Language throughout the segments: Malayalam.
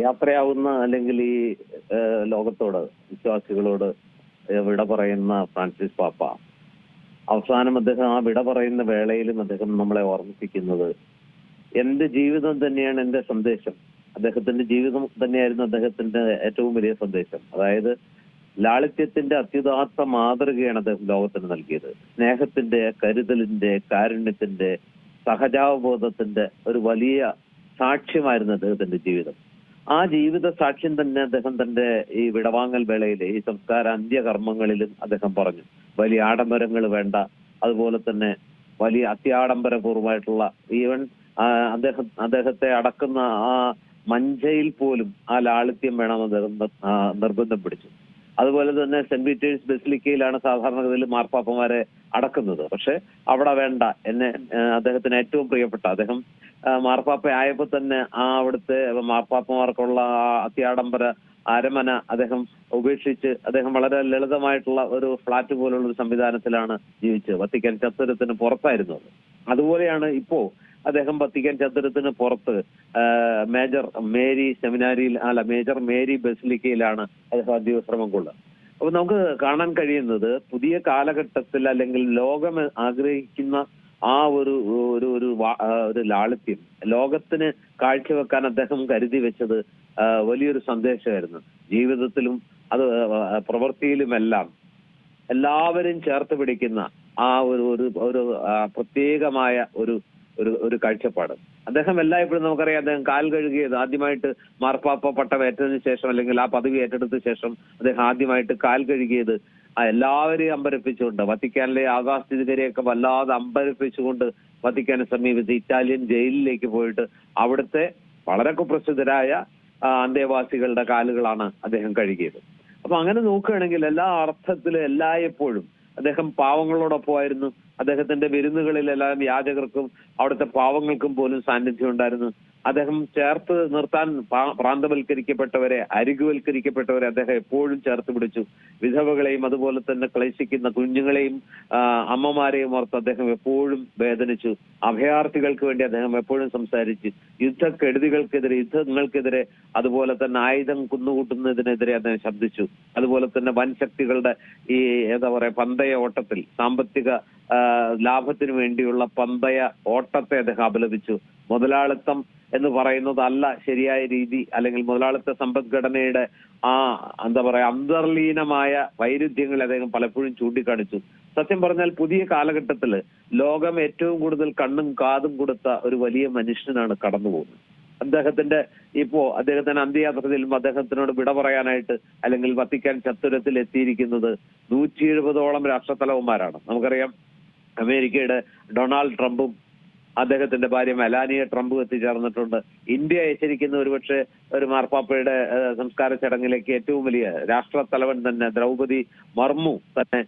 യാത്രയാവുന്ന അല്ലെങ്കിൽ ഈ ലോകത്തോട് വിശ്വാസികളോട് വിട പറയുന്ന ഫ്രാൻസിസ് പാപ്പ. അവസാനം അദ്ദേഹം ആ വിട പറയുന്ന വേളയിലും അദ്ദേഹം നമ്മളെ ഓർമ്മിപ്പിക്കുന്നത് എന്റെ ജീവിതം തന്നെയാണ് എന്റെ സന്ദേശം. അദ്ദേഹത്തിന്റെ ജീവിതം തന്നെയായിരുന്നു അദ്ദേഹത്തിന്റെ ഏറ്റവും വലിയ സന്ദേശം. അതായത് ലാളിത്യത്തിന്റെ അത്യുദാത്ത മാതൃകയാണ് അദ്ദേഹം ലോകത്തിന് നൽകിയത്. സ്നേഹത്തിന്റെ കരുതലിന്റെ കാരുണ്യത്തിന്റെ സഹജാവബോധത്തിന്റെ ഒരു വലിയ സാക്ഷ്യമായിരുന്നു അദ്ദേഹത്തിന്റെ ജീവിതം. ആ ജീവിത സാക്ഷ്യം തന്നെ അദ്ദേഹം തന്റെ ഈ വിടവാങ്ങൽ വേളയിലെ ഈ സംസ്കാര അന്ത്യകർമ്മങ്ങളിലും അദ്ദേഹം പറഞ്ഞു. വലിയ ആഡംബരങ്ങൾ വേണ്ട. അതുപോലെ തന്നെ വലിയ അത്യാഡംബരപൂർവമായിട്ടുള്ള ഈവൻ അദ്ദേഹം അദ്ദേഹത്തെ അടക്കുന്ന ആ മഞ്ചയിൽ പോലും ആ ലാളിത്യം വേണം അദ്ദേഹം നിർബന്ധം പിടിച്ചു. അതുപോലെ തന്നെ സെന്റ് പീറ്റേഴ്സ് ബസിലിക്കയിലാണ് സാധാരണഗതിയിൽ മാർപ്പാപ്പമാരെ അടക്കുന്നത്. പക്ഷെ അവിടെ വേണ്ട. എന്നെ അദ്ദേഹത്തിന് ഏറ്റവും പ്രിയപ്പെട്ട അദ്ദേഹം മാർപ്പാപ്പ ആയപ്പോൾ തന്നെ ആ അവിടുത്തെ മാർപ്പാപ്പമാർക്കുള്ള ആ അത്യാഡംബര അരമന അദ്ദേഹം ഉപേക്ഷിച്ച് അദ്ദേഹം വളരെ ലളിതമായിട്ടുള്ള ഒരു ഫ്ലാറ്റ് പോലുള്ള ഒരു സംവിധാനത്തിലാണ് ജീവിച്ചത്. വത്തിക്കാൻ ചത്തുരത്തിന് പുറത്തായിരുന്നു അത്. അതുപോലെയാണ് ഇപ്പോ അദ്ദേഹം വത്തിക്കാൻ ചത്തുരത്തിന് പുറത്ത് മേജർ മേരി സെമിനാരിയിൽ അല്ല മേജർ മേരി ബസിലിക്കയിലാണ് അദ്ദേഹം അന്ത്യവിശ്രമം കൊള്ളുക അപ്പൊ നമുക്ക് കാണാൻ കഴിയുന്നത് പുതിയ കാലഘട്ടത്തിൽ അല്ലെങ്കിൽ ലോകം ആഗ്രഹിക്കുന്ന ആ ഒരു ഒരു ഒരു ഒരു ലാളിത്യം ലോകത്തിന് കാഴ്ചവെക്കാൻ അദ്ദേഹം കരുതി വെച്ചത് വലിയൊരു സന്ദേശമായിരുന്നു. ജീവിതത്തിലും അത് പ്രവൃത്തിയിലുമെല്ലാം എല്ലാവരും ചേർത്ത് പിടിക്കുന്ന ആ ഒരു ഒരു ഒരു പ്രത്യേകമായ ഒരു ഒരു ഒരു കാഴ്ചപ്പാട്. അദ്ദേഹം എല്ലായ്പ്പോഴും നമുക്കറിയാം അദ്ദേഹം കാൽ കഴുകിയത് ആദ്യമായിട്ട് മാർപ്പാപ്പ പട്ടം ഏറ്റതിനു ശേഷം അല്ലെങ്കിൽ ആ പദവി ഏറ്റെടുത്ത ശേഷം അദ്ദേഹം ആദ്യമായിട്ട് കാൽ കഴുകിയത് എല്ലാവരെയും അമ്പരപ്പിച്ചുകൊണ്ട് വത്തിക്കാനിലെ ആകാശസ്ഥിതികരെയൊക്കെ വല്ലാതെ അമ്പരപ്പിച്ചുകൊണ്ട് വത്തിക്കാനെ സമീപിച്ച് ഇറ്റാലിയൻ ജയിലിലേക്ക് പോയിട്ട് അവിടുത്തെ വളരെ കുപ്രസിദ്ധരായ അന്തേവാസികളുടെ കാലുകളാണ് അദ്ദേഹം കഴുകിയത്. അപ്പൊ അങ്ങനെ നോക്കുകയാണെങ്കിൽ എല്ലാ അർത്ഥത്തിലും എല്ലായ്പ്പോഴും അദ്ദേഹം പാവങ്ങളോടൊപ്പമായിരുന്നു അദ്ദേഹത്തിന്റെ വിരുന്നുകളിലെല്ലാം യാചകർക്കും അവിടുത്തെ പാവങ്ങൾക്കും പോലും സാന്നിധ്യം ഉണ്ടായിരുന്നു. അദ്ദേഹം ചേർത്ത് നിർത്താൻ പ്രാന്തവൽക്കരിക്കപ്പെട്ടവരെ അരികുവൽക്കരിക്കപ്പെട്ടവരെ അദ്ദേഹം എപ്പോഴും ചേർത്ത് പിടിച്ചു. വിധവകളെയും അതുപോലെ തന്നെ ക്ലേശിക്കുന്ന കുഞ്ഞുങ്ങളെയും അമ്മമാരെയും ഓർത്ത് അദ്ദേഹം എപ്പോഴും വേദനിച്ചു. അഭയാർത്ഥികൾക്ക് വേണ്ടി അദ്ദേഹം എപ്പോഴും സംസാരിച്ചു. യുദ്ധക്കെടുതികൾക്കെതിരെ യുദ്ധങ്ങൾക്കെതിരെ അതുപോലെ തന്നെ ആയുധം കുന്നുകൂട്ടുന്നതിനെതിരെ അദ്ദേഹം ശബ്ദിച്ചു. അതുപോലെ തന്നെ വൻശക്തികളുടെ ഈ എന്താ പറയാ പന്തയ ഓട്ടത്തിൽ സാമ്പത്തിക ലാഭത്തിന് വേണ്ടിയുള്ള പന്തയ ഓട്ടത്തെ അദ്ദേഹം അപലപിച്ചു. മുതലാളിത്തം എന്ന് പറയുന്നതല്ല ശരിയായ രീതി. അല്ലെങ്കിൽ മുതലാളിത്ത സമ്പദ്ഘടനയുടെ ആ എന്താ പറയാ അന്തർലീനമായ വൈരുദ്ധ്യങ്ങൾ അദ്ദേഹം പലപ്പോഴും ചൂണ്ടിക്കാണിച്ചു. സത്യം പറഞ്ഞാൽ പുതിയ കാലഘട്ടത്തിൽ ലോകം ഏറ്റവും കൂടുതൽ കണ്ണും കാതും കൊടുത്ത ഒരു വലിയ മനുഷ്യനാണ് കടന്നു പോകുന്നത് അദ്ദേഹത്തിന്റെ ഇപ്പോ അദ്ദേഹത്തിന്റെ അന്ത്യയാത്രയിലും അദ്ദേഹത്തിനോട് വിട പറയാനായിട്ട് അല്ലെങ്കിൽ വത്തിക്കാൻ ചത്തുരത്തിൽ എത്തിയിരിക്കുന്നത് നൂറ്റി എഴുപതോളം രാഷ്ട്രത്തലവന്മാരാണ്. നമുക്കറിയാം അമേരിക്കയുടെ ഡൊണാൾഡ് ട്രംപും അദ്ദേഹത്തിന്റെ ഭാര്യ മെലാനിയ ട്രംപ് എത്തിച്ചേർന്നിട്ടുണ്ട്. ഇന്ത്യ അയച്ചിരിക്കുന്ന ഒരുപക്ഷെ ഒരു മാർപ്പാപ്പയുടെ സംസ്കാര ചടങ്ങിലേക്ക് ഏറ്റവും വലിയ രാഷ്ട്ര തലവൻ തന്നെ ദ്രൗപതി മർമു തന്നെ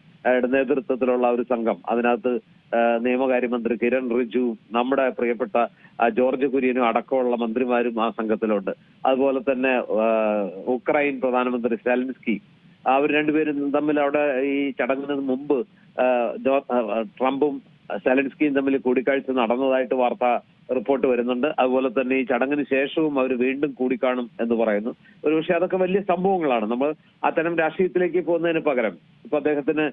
നേതൃത്വത്തിലുള്ള ഒരു സംഘം. അതിനകത്ത് നിയമകാര്യമന്ത്രി കിരൺ റിജു നമ്മുടെ പ്രിയപ്പെട്ട ജോർജ് കുര്യനും അടക്കമുള്ള മന്ത്രിമാരും ആ സംഘത്തിലുണ്ട്. അതുപോലെ തന്നെ ഉക്രൈൻ പ്രധാനമന്ത്രി സെലൻസ്കി. അവർ രണ്ടുപേരും തമ്മിൽ അവിടെ ഈ ചടങ്ങിന് മുമ്പ് ട്രംപും സെലൻസ്കിയും തമ്മിൽ കൂടിക്കാഴ്ച നടന്നതായിട്ട് വാർത്ത റിപ്പോർട്ട് വരുന്നുണ്ട്. അതുപോലെ തന്നെ ഈ ചടങ്ങിന് ശേഷവും അവർ വീണ്ടും കൂടിക്കാണും എന്ന് പറയുന്നു. ഒരുപക്ഷെ അതൊക്കെ വലിയ സംഭവങ്ങളാണ്. നമ്മൾ അത്തരം രാഷ്ട്രീയത്തിലേക്ക് പോകുന്നതിന് പകരം ഇപ്പൊ അദ്ദേഹത്തിന്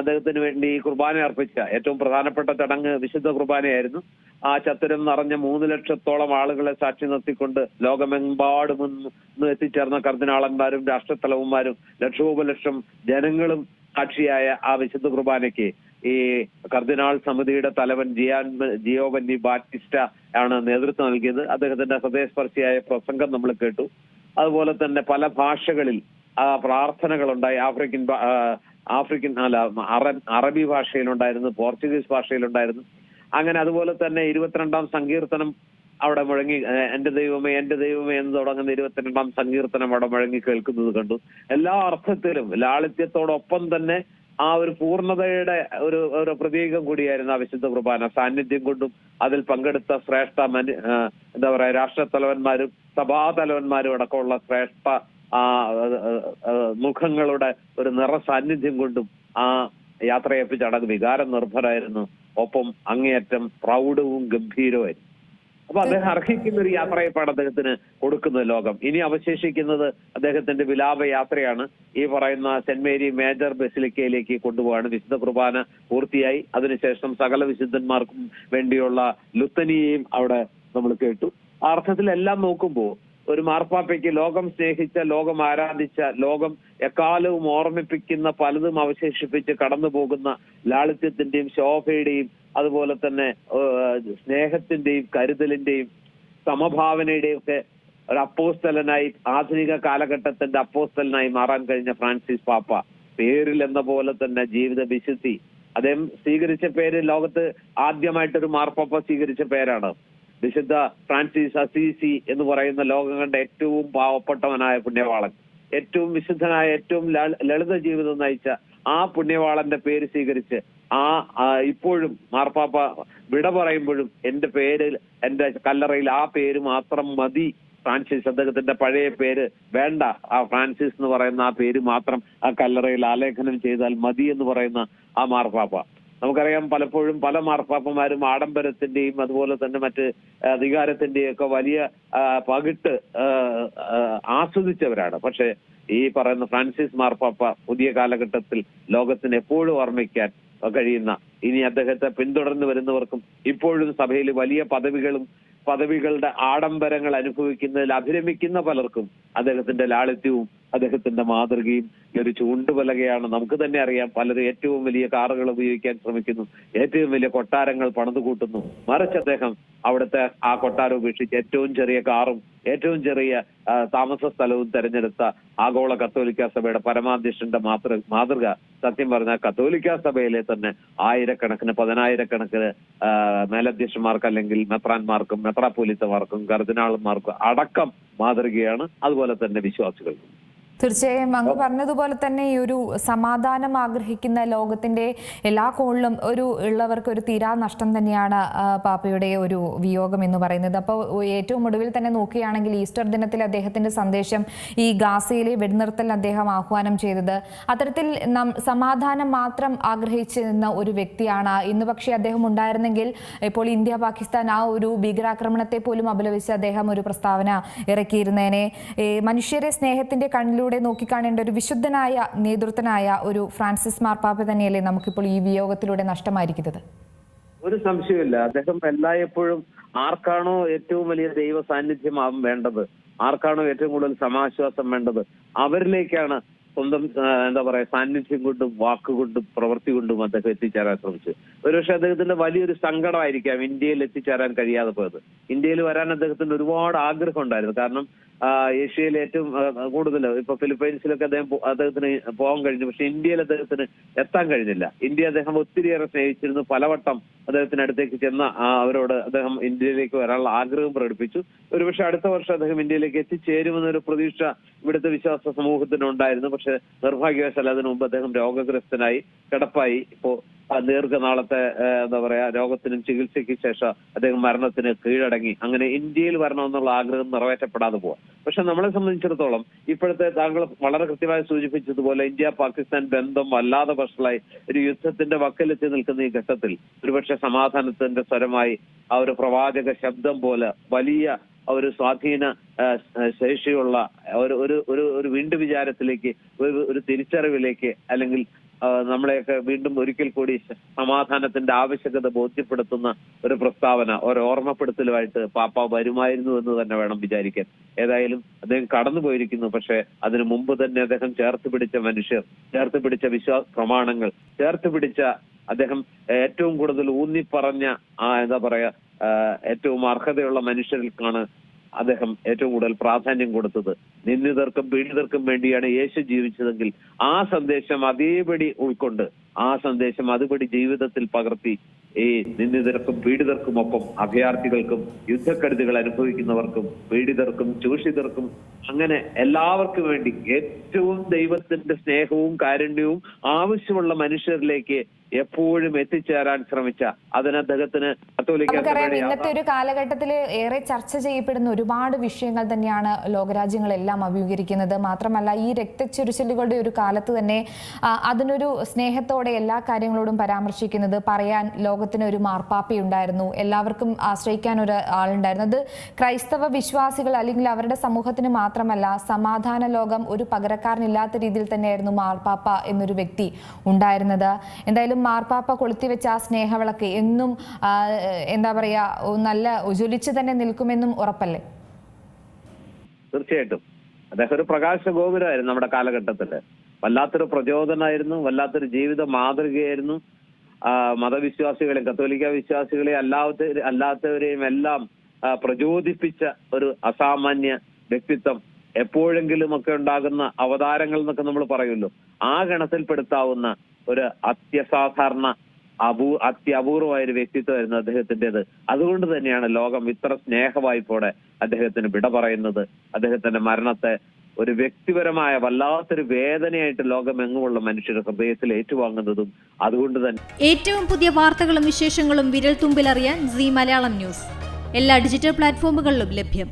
അദ്ദേഹത്തിന് വേണ്ടി കുർബാന അർപ്പിച്ച ഏറ്റവും പ്രധാനപ്പെട്ട ചടങ്ങ് വിശുദ്ധ കുർബാനയായിരുന്നു. ആ ചത്തുരം നിറഞ്ഞ മൂന്ന് ലക്ഷത്തോളം ആളുകളെ സാക്ഷി നിർത്തിക്കൊണ്ട് ലോകമെമ്പാടും എത്തിച്ചേർന്ന കർദിനാളന്മാരും രാഷ്ട്രത്തലവന്മാരും ലക്ഷോപലക്ഷം ജനങ്ങളും സാക്ഷിയായ ആ വിശുദ്ധ കുർബാനയ്ക്ക് ഈ കർദിനാൾ സമിതിയുടെ തലവൻ ജിയാൻ ജിയോവന്നി ബാറ്റിസ്റ്റ ആണ് നേതൃത്വം നൽകിയത്. അദ്ദേഹത്തിന്റെ ഹൃദയസ്പർശിയായ പ്രസംഗം നമ്മൾ കേട്ടു. അതുപോലെ തന്നെ പല ഭാഷകളിൽ ആ പ്രാർത്ഥനകളുണ്ടായി. ആഫ്രിക്കൻ ആഫ്രിക്കൻ അല്ല അറ- അറബി ഭാഷയിലുണ്ടായിരുന്നു പോർച്ചുഗീസ് ഭാഷയിലുണ്ടായിരുന്നു. അങ്ങനെ അതുപോലെ തന്നെ ഇരുപത്തിരണ്ടാം സങ്കീർത്തനം അവിടെ മുഴങ്ങി എന്റെ ദൈവമേ എന്റെ ദൈവമേ എന്ന് തുടങ്ങുന്ന ഇരുപത്തിരണ്ടാം സങ്കീർത്തനം അവിടെ മുഴങ്ങി കേൾക്കുന്നത് കണ്ടു. എല്ലാ അർത്ഥത്തിലും ലാളിത്യത്തോടൊപ്പം തന്നെ ആ ഒരു പൂർണതയുടെ ഒരു ഒരു പ്രതീകം കൂടിയായിരുന്നു ആ വിശുദ്ധ കുർബാന. സാന്നിധ്യം കൊണ്ടും അതിൽ പങ്കെടുത്ത ശ്രേഷ്ഠ മനു എന്താ പറയാ രാഷ്ട്രത്തലവന്മാരും സഭാതലവന്മാരും അടക്കമുള്ള ശ്രേഷ്ഠ ആ, മുഖങ്ങളുടെ ഒരു നിറ സാന്നിധ്യം കൊണ്ടും ആ യാത്രയപ്പ് ചടങ്ങ് വികാരം നിർഭരായിരുന്നു. ഒപ്പം അങ്ങേയറ്റം പ്രൗഢവും ഗംഭീരവുമായിരുന്നു. അപ്പൊ അദ്ദേഹം അർഹിക്കുന്ന ഒരു യാത്രയപ്പാട് അദ്ദേഹത്തിന് കൊടുക്കുന്നത് ലോകം. ഇനി അവശേഷിക്കുന്നത് അദ്ദേഹത്തിന്റെ വിലാപ യാത്രയാണ്. ഈ പറയുന്ന സെന്റ് മേരി മേജർ ബസിലിക്കയിലേക്ക് കൊണ്ടുപോവാണ്. വിശുദ്ധ കുർബാന പൂർത്തിയായി. അതിനുശേഷം സകല വിശുദ്ധന്മാർക്കും വേണ്ടിയുള്ള ലുത്തനിയെയും അവിടെ നമ്മൾ കേട്ടു. ആ അർത്ഥത്തിൽ എല്ലാം നോക്കുമ്പോൾ ഒരു മാർപ്പാപ്പയ്ക്ക് ലോകം സ്നേഹിച്ച ലോകം ആരാധിച്ച ലോകം എക്കാലവും ഓർമ്മിപ്പിക്കുന്ന പലതും അവശേഷിപ്പിച്ച് കടന്നു പോകുന്ന ലാളിത്യത്തിന്റെയും ശോഭയുടെയും അതുപോലെ തന്നെ സ്നേഹത്തിന്റെയും കരുതലിന്റെയും സമഭാവനയുടെയും ഒക്കെ ഒരു അപ്പോസ്തലനായി ആധുനിക കാലഘട്ടത്തിന്റെ അപ്പോസ്തലനായി മാറാൻ കഴിഞ്ഞ ഫ്രാൻസിസ് പാപ്പ. പേരിൽ എന്ന പോലെ തന്നെ ജീവിത വിശുദ്ധി. അദ്ദേഹം സ്വീകരിച്ച പേര് ലോകത്ത് ആദ്യമായിട്ടൊരു മാർപ്പാപ്പ സ്വീകരിച്ച പേരാണ്. വിശുദ്ധ ഫ്രാൻസിസ് അസീസി എന്ന് പറയുന്ന ലോകം കണ്ട ഏറ്റവും പാവപ്പെട്ടവനായ പുണ്യവാളൻ. ഏറ്റവും വിശുദ്ധനായ ഏറ്റവും ലളിത ജീവിതം നയിച്ച ആ പുണ്യവാളന്റെ പേര് സ്വീകരിച്ച് ആ ഇപ്പോഴും മാർപ്പാപ്പ വിട പറയുമ്പോഴും എന്റെ പേര് എന്റെ കല്ലറയിൽ ആ പേര് മാത്രം മതി ഫ്രാൻസിസ്. അദ്ദേഹത്തിന്റെ പഴയ പേര് വേണ്ട. ആ ഫ്രാൻസിസ് എന്ന് പറയുന്ന ആ പേര് മാത്രം ആ കല്ലറയിൽ ആലേഖനം ചെയ്താൽ മതി എന്ന് പറയുന്ന ആ മാർപ്പാപ്പ. നമുക്കറിയാം പലപ്പോഴും പല മാർപ്പാപ്പന്മാരും ആഡംബരത്തിന്റെയും അതുപോലെ തന്നെ മറ്റ് അധികാരത്തിന്റെയും ഒക്കെ വലിയ പകിട്ട് ആസ്വദിച്ചവരാണ്. പക്ഷെ ഈ പറയുന്ന ഫ്രാൻസിസ് മാർപ്പാപ്പ പുതിയ കാലഘട്ടത്തിൽ ലോകത്തിന് എപ്പോഴും ഓർമ്മിക്കാൻ കഴിയുന്ന ഇനി അദ്ദേഹത്തെ പിന്തുടർന്ന് വരുന്നവർക്കും ഇപ്പോഴും സഭയിൽ വലിയ പദവികളും പദവികളുടെ ആഡംബരങ്ങൾ അനുഭവിക്കുന്നതിൽ അഭിരമിക്കുന്ന പലർക്കും അദ്ദേഹത്തിന്റെ ലാളിത്യവും അദ്ദേഹത്തിന്റെ മാതൃകയും ഒരു ചൂണ്ടുപലകയാണ് നമുക്ക് തന്നെ അറിയാം. പലരും ഏറ്റവും വലിയ കാറുകൾ ഉപയോഗിക്കാൻ ശ്രമിക്കുന്നു. ഏറ്റവും വലിയ കൊട്ടാരങ്ങൾ പണിത് കൂട്ടുന്നു. മറിച്ച് അദ്ദേഹം അവിടുത്തെ ആ കൊട്ടാരം ഉപേക്ഷിച്ച് ഏറ്റവും ചെറിയ കാറും ഏറ്റവും ചെറിയ താമസ സ്ഥലവും തെരഞ്ഞെടുത്ത ആഗോള കത്തോലിക്ക സഭയുടെ പരമാധ്യക്ഷന്റെ മാതൃ മാതൃക. സത്യം പറഞ്ഞാൽ കത്തോലിക്ക സഭയിലെ തന്നെ ആയിരക്കണക്കിന് പതിനായിരക്കണക്കിന് മേലധ്യക്ഷന്മാർക്ക് അല്ലെങ്കിൽ മെത്രാന്മാർക്കും മെത്രാപോലിത്തമാർക്കും കർദിനാളന്മാർക്കും അടക്കം മാതൃകയാണ്. അതുപോലെ തന്നെ വിശ്വാസികൾക്കും. തീർച്ചയായും അങ്ങ് പറഞ്ഞതുപോലെ തന്നെ ഈ ഒരു സമാധാനം ആഗ്രഹിക്കുന്ന ലോകത്തിന്റെ എല്ലാ കോണിലും ഒരു ഉള്ളവർക്ക് ഒരു തീരാ നഷ്ടം തന്നെയാണ് പാപ്പയുടെ ഒരു വിയോഗം എന്ന് പറയുന്നത്. അപ്പോൾ ഏറ്റവും ഒടുവിൽ തന്നെ നോക്കുകയാണെങ്കിൽ ഈസ്റ്റർ ദിനത്തിൽ അദ്ദേഹത്തിന്റെ സന്ദേശം ഈ ഗാസയിലെ വെടിനിർത്തൽ അദ്ദേഹം ആഹ്വാനം ചെയ്തത്. അത്തരത്തിൽ നം സമാധാനം മാത്രം ആഗ്രഹിച്ചിരുന്ന ഒരു വ്യക്തിയാണ്. ഇന്ന് പക്ഷേ അദ്ദേഹം ഉണ്ടായിരുന്നെങ്കിൽ ഇപ്പോൾ ഇന്ത്യ പാകിസ്ഥാൻ ആ ഒരു ഭീകരാക്രമണത്തെ പോലും അപലപിച്ച് അദ്ദേഹം ഒരു പ്രസ്താവന ഇറക്കിയിരുന്നേനെ. മനുഷ്യരെ സ്നേഹത്തിന്റെ കണ്ണിലൂടെ നോക്കിക്കാണേണ്ട ഒരു വിശുദ്ധനായ നേതൃത്വനായ ഒരു ഫ്രാൻസിസ് മാർപ്പാപ്പ തന്നെയല്ലേ നമുക്കിപ്പോൾ ഈ വിയോഗത്തിലൂടെ നഷ്ടമായിരിക്കുന്നത്? ഒരു സംശയമില്ല അദ്ദേഹം എല്ലായ്പ്പോഴും ആർക്കാണോ ഏറ്റവും വലിയ ദൈവ സാന്നിധ്യമാവും വേണ്ടത്? ആർക്കാണോ ഏറ്റവും കൂടുതൽ സമാശ്വാസം വേണ്ടത്? അവരിലേക്കാണ് സ്വന്തം എന്താ പറയാ സാന്നിധ്യം കൊണ്ടും വാക്കുകൊണ്ടും പ്രവൃത്തി കൊണ്ടും അദ്ദേഹം എത്തിച്ചേരാൻ ശ്രമിച്ചു ഒരുപക്ഷെ അദ്ദേഹത്തിന്റെ വലിയൊരു സങ്കടമായിരിക്കാം ഇന്ത്യയിൽ എത്തിച്ചേരാൻ കഴിയാതെ പോയത്. ഇന്ത്യയിൽ വരാൻ അദ്ദേഹത്തിന് ഒരുപാട് ആഗ്രഹം ഉണ്ടായിരുന്നു. കാരണം ഏഷ്യയിൽ ഏറ്റവും കൂടുതൽ ഇപ്പൊ ഫിലിപ്പൈൻസിലൊക്കെ അദ്ദേഹം അദ്ദേഹത്തിന് പോകാൻ കഴിഞ്ഞു. പക്ഷെ ഇന്ത്യയിൽ അദ്ദേഹത്തിന് എത്താൻ കഴിഞ്ഞില്ല. ഇന്ത്യ അദ്ദേഹം ഒത്തിരിയേറെ സ്നേഹിച്ചിരുന്നു. പലവട്ടം അദ്ദേഹത്തിന് അടുത്തേക്ക് ചെന്ന അവരോട് അദ്ദേഹം ഇന്ത്യയിലേക്ക് വരാനുള്ള ആഗ്രഹം പ്രകടിപ്പിച്ചു. ഒരുപക്ഷെ അടുത്ത വർഷം അദ്ദേഹം ഇന്ത്യയിലേക്ക് എത്തിച്ചേരുമെന്നൊരു പ്രതീക്ഷ ഇവിടുത്തെ വിശ്വാസ സമൂഹത്തിന് ഉണ്ടായിരുന്നു. പക്ഷെ നിർഭാഗ്യവശാൽ അതിനു മുമ്പ് അദ്ദേഹം രോഗഗ്രസ്തനായി കിടപ്പായി. ഇപ്പോ ദീർഘനാളത്തെ എന്താ പറയാ രോഗത്തിനും ചികിത്സയ്ക്ക് ശേഷം അദ്ദേഹം മരണത്തിന് കീഴടങ്ങി. അങ്ങനെ ഇന്ത്യയിൽ വരണമെന്നുള്ള ആഗ്രഹം നിറവേറ്റപ്പെടാതെ പോവാം. പക്ഷെ നമ്മളെ സംബന്ധിച്ചിടത്തോളം ഇപ്പോഴത്തെ താങ്കൾ വളരെ കൃത്യമായി സൂചിപ്പിച്ചതുപോലെ ഇന്ത്യ പാകിസ്ഥാൻ ബന്ധം വല്ലാതെ വഷളായി. ഒരു യുദ്ധത്തിന്റെ വക്കലെത്തി നിൽക്കുന്ന ഈ ഘട്ടത്തിൽ ഒരുപക്ഷെ സമാധാനത്തിന്റെ സ്വരമായി ആ ഒരു പ്രവാചക ശബ്ദം പോലെ വലിയ ഒരു സ്വാധീന ശേഷിയുള്ള ഒരു ഒരു ഒരു വീണ്ടും വിചാരത്തിലേക്ക് ഒരു തിരിച്ചറിവിലേക്ക് അല്ലെങ്കിൽ നമ്മളെയൊക്കെ വീണ്ടും ഒരിക്കൽ കൂടി സമാധാനത്തിന്റെ ആവശ്യകത ബോധ്യപ്പെടുത്തുന്ന ഒരു പ്രസ്താവന ഒരു ഓർമ്മപ്പെടുത്തലുമായിട്ട് പാപ്പ വരുമായിരുന്നു എന്ന് തന്നെ വേണം വിചാരിക്കാൻ. ഏതായാലും അദ്ദേഹം കടന്നുപോയിരിക്കുന്നു പക്ഷെ അതിനു മുമ്പ് തന്നെ അദ്ദേഹം ചേർത്ത് പിടിച്ച മനുഷ്യർ ചേർത്ത് പിടിച്ച വിശ്വാസ പ്രമാണങ്ങൾ ചേർത്ത് പിടിച്ച അദ്ദേഹം ഏറ്റവും കൂടുതൽ ഊന്നിപ്പറഞ്ഞ ആ എന്താ പറയാ ഏറ്റവും അർഹതയുള്ള മനുഷ്യർക്കാണ് അദ്ദേഹം ഏറ്റവും കൂടുതൽ പ്രാധാന്യം കൊടുത്തത്. നിന്ദിതർക്കും പീഡിതർക്കും വേണ്ടിയാണ് യേശു ജീവിച്ചതെങ്കിൽ ആ സന്ദേശം അതേപടി ഉൾക്കൊണ്ട് ആ സന്ദേശം അതുപടി ജീവിതത്തിൽ പകർത്തി ഈ നിന്ദിതർക്കും പീഡിതർക്കും ഒപ്പം അഭയാർത്ഥികൾക്കും യുദ്ധക്കെടുതികൾ അനുഭവിക്കുന്നവർക്കും പീഡിതർക്കും ചൂഷിതർക്കും അങ്ങനെ എല്ലാവർക്കും വേണ്ടി ഏറ്റവും ദൈവത്തിന്റെ സ്നേഹവും കാരുണ്യവും ആവശ്യമുള്ള മനുഷ്യരിലേക്ക് എപ്പോഴും എത്തിച്ചേരാൻ ശ്രമിച്ച അതിന് അദ്ദേഹത്തിന് നമുക്കറിയാം ഇന്നത്തെ ഒരു കാലഘട്ടത്തിൽ ഏറെ ചർച്ച ചെയ്യപ്പെടുന്ന ഒരുപാട് വിഷയങ്ങൾ തന്നെയാണ് ലോകരാജ്യങ്ങളെല്ലാം അഭിമുഖീകരിക്കുന്നത്. മാത്രമല്ല ഈ രക്തച്ചുരുച്ചലുകളുടെ ഒരു കാലത്ത് തന്നെ അതിനൊരു സ്നേഹത്തോടെ എല്ലാ കാര്യങ്ങളോടും പരാമർശിക്കുന്നത് പറയാൻ ലോകത്തിന് ഒരു മാർപ്പാപ്പയുണ്ടായിരുന്നു എല്ലാവർക്കും ആശ്രയിക്കാൻ ഒരു ആളുണ്ടായിരുന്നു. അത് ക്രൈസ്തവ വിശ്വാസികൾ അല്ലെങ്കിൽ അവരുടെ സമൂഹത്തിന് മാത്രമല്ല സമാധാന ലോകം ഒരു പകരക്കാരനില്ലാത്ത രീതിയിൽ തന്നെയായിരുന്നു മാർപ്പാപ്പ എന്നൊരു വ്യക്തി ഉണ്ടായിരുന്നത്. എന്തായാലും മാർപ്പാപ്പ കൊളുത്തിവെച്ച ആ സ്നേഹവിളക്ക് എന്നും എന്താ പറയാ നല്ല ജ്വലിച്ചു തന്നെ നിൽക്കുമെന്നും ഉറപ്പല്ലേ? തീർച്ചയായിട്ടും. അദ്ദേഹം ഒരു പ്രകാശ ഗോപുരമായിരുന്നു നമ്മുടെ കാലഘട്ടത്തിൽ. വല്ലാത്തൊരു പ്രചോദനമായിരുന്നു വല്ലാത്തൊരു ജീവിത മാതൃകയായിരുന്നു. മതവിശ്വാസികളെയും കത്തോലിക്ക വിശ്വാസികളെയും അല്ലാത്ത അല്ലാത്തവരെയും എല്ലാം പ്രചോദിപ്പിച്ച ഒരു അസാമാന്യ വ്യക്തിത്വം എപ്പോഴെങ്കിലും ഒക്കെ ഉണ്ടാകുന്ന അവതാരങ്ങൾ എന്നൊക്കെ നമ്മൾ പറയുമല്ലോ. ആ ഗണത്തിൽപ്പെടുത്താവുന്ന ഒരു അത്യസാധാരണ അപൂ അത്യപൂർവമായ ഒരു വ്യക്തിത്വമായിരുന്നു അദ്ദേഹത്തിന്റേത് അതുകൊണ്ട് തന്നെയാണ് ലോകം ഇത്ര സ്നേഹവായ്പോടെ അദ്ദേഹത്തിന് വിട പറയുന്നത്. അദ്ദേഹത്തിന്റെ മരണത്തെ ഒരു വ്യക്തിപരമായ വല്ലാത്തൊരു വേദനയായിട്ട് ലോകമെങ്ങുമുള്ള മനുഷ്യരുടെ ഹൃദയത്തിൽ ഏറ്റുവാങ്ങുന്നതും അതുകൊണ്ട് തന്നെ ഏറ്റവും പുതിയ വാർത്തകളും വിശേഷങ്ങളും വിരൽ തുമ്പിലറിയാൻ സി മലയാളം ന്യൂസ്. എല്ലാ ഡിജിറ്റൽ പ്ലാറ്റ്ഫോമുകളിലും ലഭ്യം.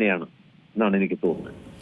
എന്നാണ് എനിക്ക് തോന്നുന്നത്.